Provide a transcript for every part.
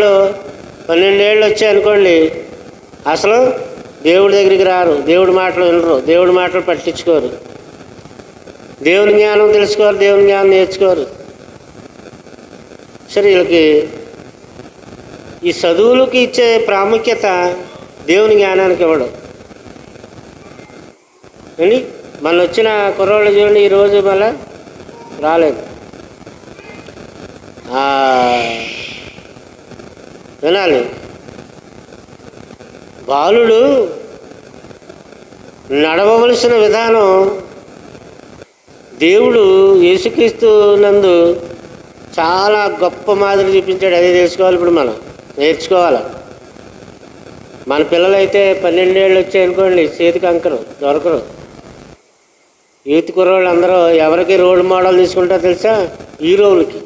పన్నెండేళ్ళు వచ్చాయి అనుకోండి. అసలు దేవుడి దగ్గరికి రారు. దేవుడి మాటలు వినరు. దేవుడి మాటలు పట్టించుకోరు. దేవుని జ్ఞానం తెలుసుకోరు. దేవుని జ్ఞానం నేర్చుకోరు. సరే వీళ్ళకి ఈ చదువులకి ఇచ్చే ప్రాముఖ్యత దేవుని జ్ఞానానికి ఇవ్వడం. అండి మన వచ్చిన కుర్రోళ్ళు చూడండి ఈరోజు మళ్ళా రాలేదు. వినాలి. బాలుడు నడవవలసిన విధానం దేవుడు యేసుక్రీస్తు నందు చాలా గొప్ప మాదిరి చూపించాడు. అదే తెలుసుకోవాలి ఇప్పుడు మనం. నేర్చుకోవాలి? మన పిల్లలైతే పన్నెండేళ్ళు వచ్చాయనుకోండి చేతికి అంకరు దొరకరు. యూత్ కుర్రోళ్ళు అందరూ ఎవరికి రోల్ మోడల్ తీసుకుంటారో తెలుసా? హీరోలకి.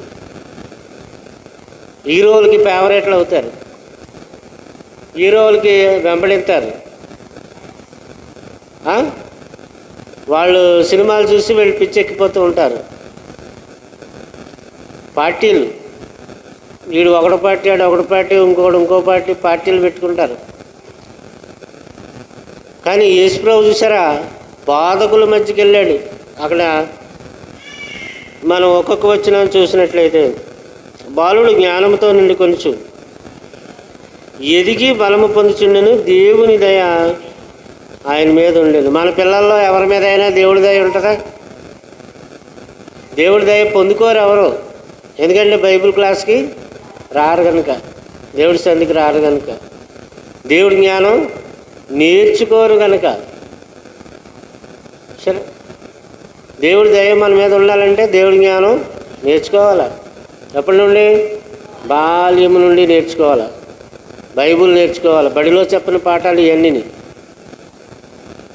హీరోలకి ఫేవరెట్లు అవుతారు. హీరోలకి వెంబడిస్తారు. వాళ్ళు సినిమాలు చూసి వీళ్ళు పిచ్చెక్కిపోతూ ఉంటారు. పార్టీలు. వీడు ఒకటి పార్టీ ఆడు ఒకటి పార్టీ ఇంకోటి ఇంకో పార్టీ పార్టీలు పెట్టుకుంటారు. కానీ యేసుప్రభు చూసారా? బాధకుల మధ్యకి వెళ్ళాడు అక్కడ మనం ఒక్కొక్క వచ్చిన చూసినట్లయితే బాలుడు జ్ఞానంతో నుండి కొంచెం ఎదిగి బలము పొందుచుండెను దేవుని దయ ఆయన మీద ఉండేది. మన పిల్లల్లో ఎవరి మీద అయినా దేవుడి దయ ఉంటుందా? దేవుడి దయ పొందుకోరు ఎవరు? ఎందుకంటే బైబిల్ క్లాస్కి రారు కనుక దేవుడి సంధికి రారు కనుక దేవుడి జ్ఞానం నేర్చుకోరు కనుక సరే? దేవుడి దయ మన మీద ఉండాలంటే దేవుడి జ్ఞానం నేర్చుకోవాలి? ఎప్పటి నుండి? బాల్యము నుండి నేర్చుకోవాలి? బైబుల్ నేర్చుకోవాలి? బడిలో చెప్పిన పాఠాలు ఇవన్నీ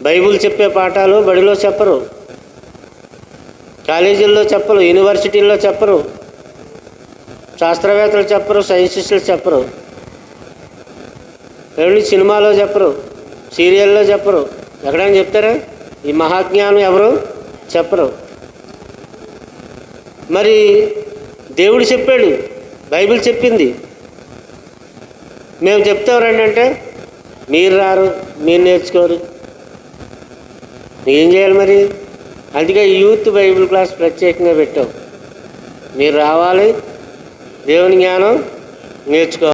బైబుల్ చెప్పే పాఠాలు బడిలో చెప్పరు. కాలేజీల్లో చెప్పరు యూనివర్సిటీల్లో చెప్పరు. శాస్త్రవేత్తలు చెప్పరు సైంటిస్టులు చెప్పరు. ఏమండి సినిమాలో చెప్పరు సీరియల్లో చెప్పరు. ఎక్కడైనా చెప్తారా? ఈ మహాజ్ఞానం ఎవరు? చెప్పరు. మరి దేవుడు చెప్పాడు బైబిల్ చెప్పింది. మేము చెప్తాం రండి అంటే మీరు రారు మీరు నేర్చుకోరు. ఏం చేయాలి మరి? అందుకే యూత్ బైబిల్ క్లాస్ ప్రత్యేకంగా పెట్టాం. మీరు రావాలి దేవుని జ్ఞానం నేర్చుకోవాలి